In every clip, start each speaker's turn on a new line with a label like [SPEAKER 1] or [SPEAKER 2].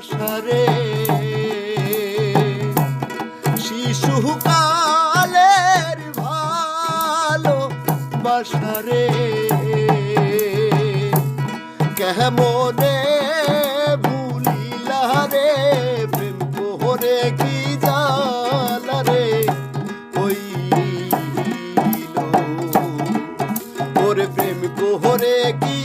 [SPEAKER 1] রে শিশু কালের ভালো বাসারে কেমনে ভুলিলা রে, প্রেম কোহরে কি জালা রে। হইল, ওরে প্রেম কোহরে কি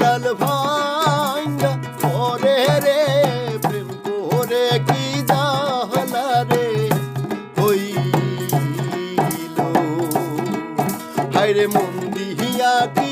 [SPEAKER 1] ডাল ভাঙ্গা ওরে রে প্রেম করে কি জাহলা রে? হইল হাইরে মন কি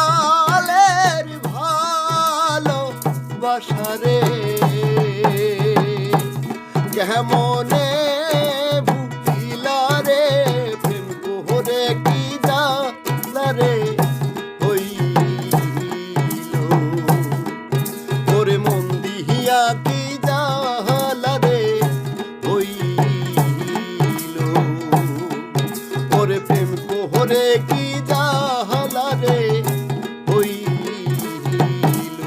[SPEAKER 1] কেমনে ভুকিলা রে প্রেম কোহরে কি জালা রে হইল ওরে মন দিহিয়া কি জালা রে হইল ওরে প্রেম কোহরে কি জালা রে হইল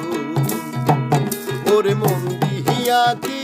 [SPEAKER 1] ওরে মন দিহিয়া কি